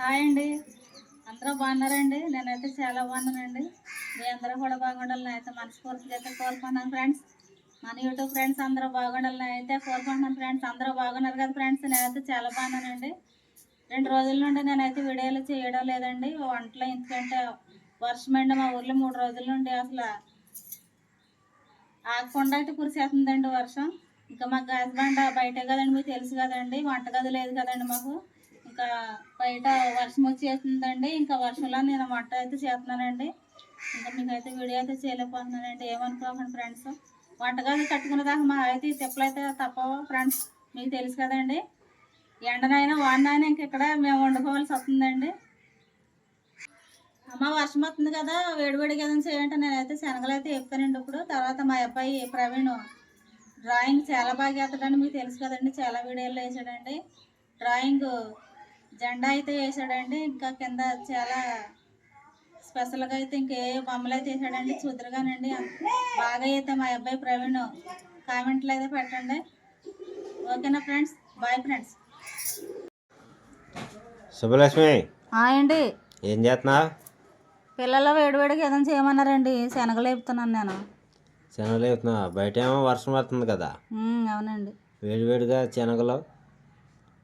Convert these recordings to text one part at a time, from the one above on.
Hi అండి. అందరూ బాగున్నారండి? నేనైతే చాలా బాగున్నానండి. మీ అందరూ కూడా బాగుండాలని అయితే మనస్ఫూర్తిగా అయితే కోరుకుంటున్నాను ఫ్రెండ్స్. మన యూట్యూబ్ ఫ్రెండ్స్ అందరూ బాగుండాలని అయితే కోరుకుంటున్నాను ఫ్రెండ్స్. అందరూ బాగున్నారు కదా ఫ్రెండ్స్? నేనైతే చాలా బాగున్నానండి. రెండు రోజుల నుండి నేనైతే వీడియోలు చేయడం లేదండి. వంటలో ఎందుకంటే వర్షం అండి మా ఊర్లో మూడు రోజుల నుండి అసలు ఆగకుండా అయితే కురిసేస్తుందండి వర్షం. ఇంకా మాకు గ్యాస్ బండ బయటే కదండి మీకు తెలుసు కదండి. వంటగది లేదు కదండి మాకు. ఇంకా బయట వర్షం వచ్చేస్తుందండి ఇంకా వర్షంలో నేను వంట అయితే చేస్తున్నానండి. ఇంకా మీకు అయితే వీడియో అయితే చేయలేకపోతున్నానండి. ఏమనుకోకండి ఫ్రెండ్స్. వంటగది కట్టుకునే దాకా మా అయితే ఈ తిప్పలు అయితే తప్పవు ఫ్రెండ్స్. మీకు తెలుసు కదండి. ఎండనైనా వాడినైనా ఇంక ఇక్కడ మేము వండుకోవాల్సి వస్తుందండి. అమ్మ వర్షం వస్తుంది కదా. వేడివేడిగా ఏదైనా చేయంటే నేనైతే శనగలు అయితే చెప్తానండి ఇప్పుడు. తర్వాత మా అబ్బాయి ప్రవీణ్ డ్రాయింగ్ చాలా బాగా వేస్తాడని మీకు తెలుసు కదండి. చాలా వీడియోలు వేసాడండి. డ్రాయింగ్ జెండా అయితే వేసాడండి. ఇంకా కింద చాలా స్పెషల్గా అయితే ఇంకే బొమ్మలు అయితే వేసాడండి చూద్దరుగానండి. బాగా అయితే మా అబ్బాయి ప్రవీణ్ కామెంట్లు అయితే పెట్టండి. ఓకేనా ఫ్రెండ్స్? Bye friends. శుభలక్ష్మి అండి. ఏం చేస్తున్నావు? పిల్లలు వేడివేడిగా ఏదైనా చేయమన్నారండి. శనగలు వేపుతున్నాను నేను. శనగలు వేస్తున్నావా బయట ఏమో వర్షం పడుతుంది కదా. అవునండి. వేడివేడిగా శనగలు.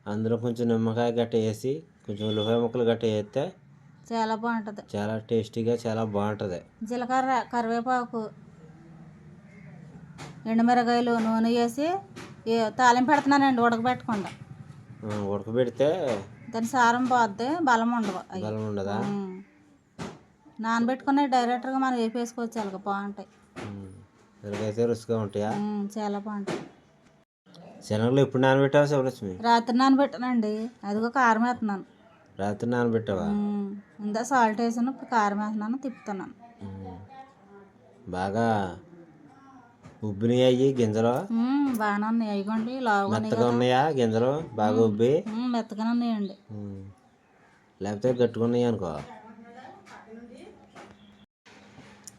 అందులో కొంచెం నిమ్మకాయ గట్ట వేసి కొంచెం ఉల్లిపాయ ముక్కలు గట్ట వేస్తే చాలా బాగుంటుంది. చాలా టేస్టీగా చాలా బాగుంటుంది. జీలకర్ర కరివేపాకు ఎండుమిరగాయలు నూనె వేసి తాలింపు పెడుతున్నానండి ఉడకబెట్టకుండా ఉడకబెడితే దాని సారం పోద్ది బలం ఉండవు అవి బలం ఉండదా. నానబెట్టుకుని డైరెక్ట్గా మనం వేపేసుకోవచ్చు అలాగ బాగుంటాయి. ఇలాగైతే రుచిగా ఉంటాయా? చాలా బాగుంటాయి. శనగలు ఎప్పుడు నానబెట్టావా శివలక్ష్మి రాత్రి నానబెట్టానండి. అదిగో కారం వేస్తున్నాను రాత్రి నానబెట్టావా? ఇందా సాల్ట్ వేసాను ఇప్పుడు కారం వేస్తున్నాను తిప్పుతున్నాను. బాగా ఉబ్బినాయి అయ్యి గింజలు? బాగానే ఉన్నాయి. అయ్యండి మెత్తగా ఉన్నాయా గింజలు? బాగా ఉబ్బి? మెత్తగానే ఉన్నాయండి. లేకపోతే గట్టిగా ఉన్నాయి అనుకో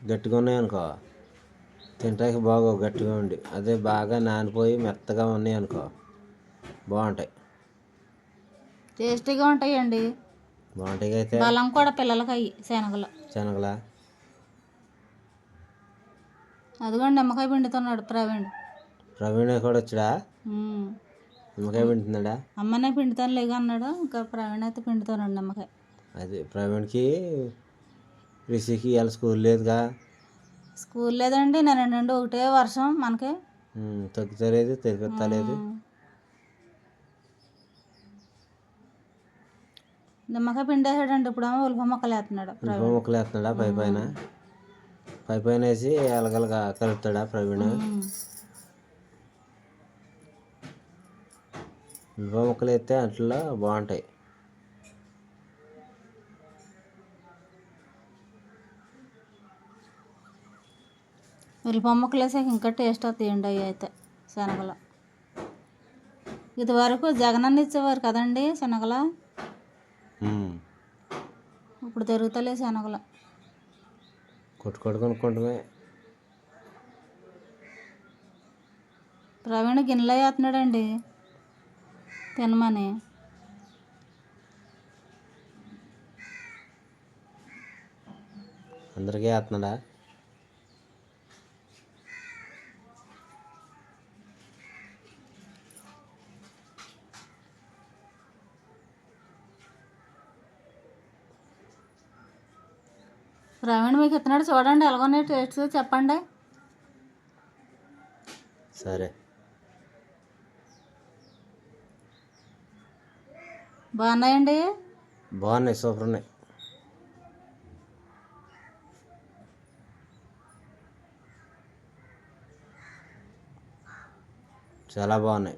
గట్టిగా ఉన్నాయి అనుకో తింటానికి బాగో గట్టిగా ఉండి. అదే బాగా నానిపోయి మెత్తగా ఉన్నాయి అనుకో. బాగుంటాయి. టేస్టీగా ఉంటాయండి. బాగుంటాయి అయితే బలం కూడా పిల్లలకి అయ్యి శనగలు. శనగల? అదిగోండి నిమ్మకాయ పిండుతున్నాడు ప్రవీణ్ ప్రవీణ్ కూడా వచ్చాడా. నిమ్మకాయ పిండుతున్నాడా? అమ్మనే పిండుతాను లేక అన్నాడు. ఇంకా ప్రవీణ్ అయితే పిండుతున్నాడు నిమ్మకాయ. అది ప్రవీణ్కి రిషికి ఇవాళ స్కూల్ లేదుగా? స్కూల్ లేదండి నేను నుండి ఒకటే వర్షం మనకి. తగ్గుతలేదు తెగిపోతలేదు ఉమ్. నిమ్మకాయ పిండేసాడండి ఇప్పుడు ఏమో ఉల్ప మొక్కలు వేస్తున్నాడు ఉల్లిపాయ ముక్కలు వేస్తున్నాడా పై పైన? పై పైన వేసి ఎలగలగా కలుపుతాడా ప్రవీణ్? ఉమ్. ఉల్లిపాయ ముక్కలు వేస్తే అట్లా బాగుంటాయి. ఉల్లిపాయ ముక్కలు వేసాక ఇంకా టేస్ట్ అవుతాయండి అవి అయితే శనగలు. ఇదివరకు జగనన్న ఇచ్చేవారు కదండి శనగలు. ఇప్పుడు దొరుకుతలే శనగలు. కొట్టుకోడు కొనుక్కుంటమే. ప్రవీణ్ గిన్నెలో వేస్తున్నాడండి. తినమని. అందరికీ వేస్తున్నాడా? ఇస్తున్నాడు చూడండి ఎలాగొన్నాయి టేస్ట్ చెప్పండి. సరే. బాగున్నాయండి? బాగున్నాయి సూపర్ ఉన్నాయి. చాలా బాగున్నాయి.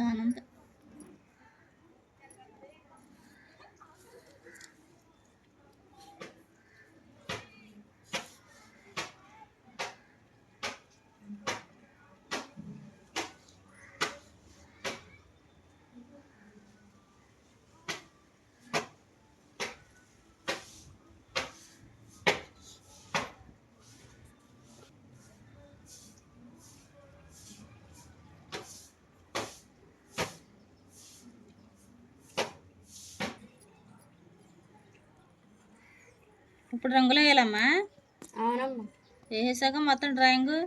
బాగానే ఇప్పుడు రంగులు వేయాలమ్మా. అవునమ్మా. వేసాక మొత్తం డ్రాయింగ్.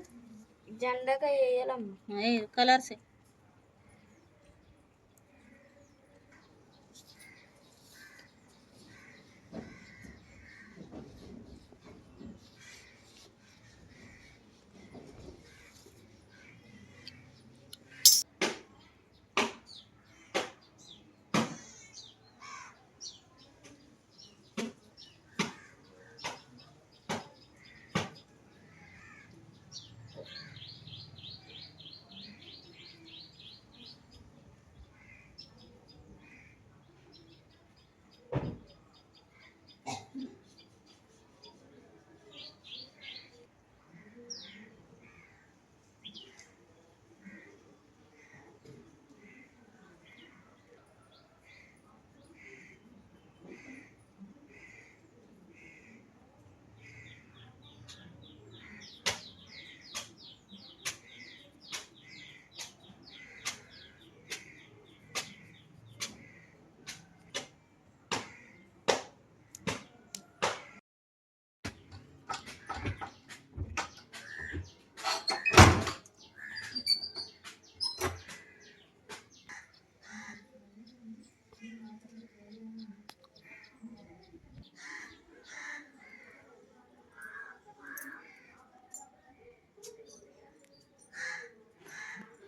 జెండాగా వేయాలమ్మా. కలర్స్.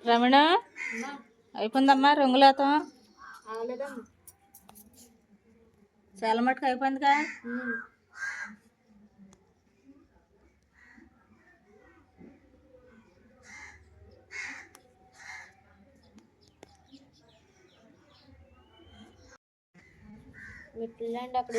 రమణ? అయిపోయిందమ్మా రంగులేతం. చాలా మటుకు అయిపోయిందిగా. మీ పిల్లండి అక్కడ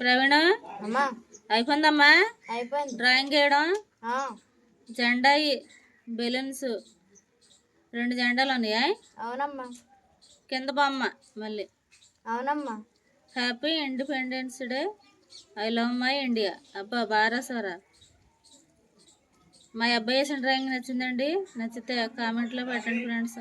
ప్రవీణ? అమ్మా. అయిపోయిందమ్మా? అయిపోయింది. డ్రాయింగ్ వేయడం? జెండా బెలూన్స్ రెండు జెండాలు ఉన్నాయా? అవునమ్మా. కింద బొమ్మ మళ్ళీ. అవునమ్మా. Happy independence day. I love my India. అబ్బా బారాసోరా. మా అబ్బాయి వేసిన డ్రాయింగ్ నచ్చిందండి. నచ్చితే కామెంట్లో పెట్టండి ఫ్రెండ్స్.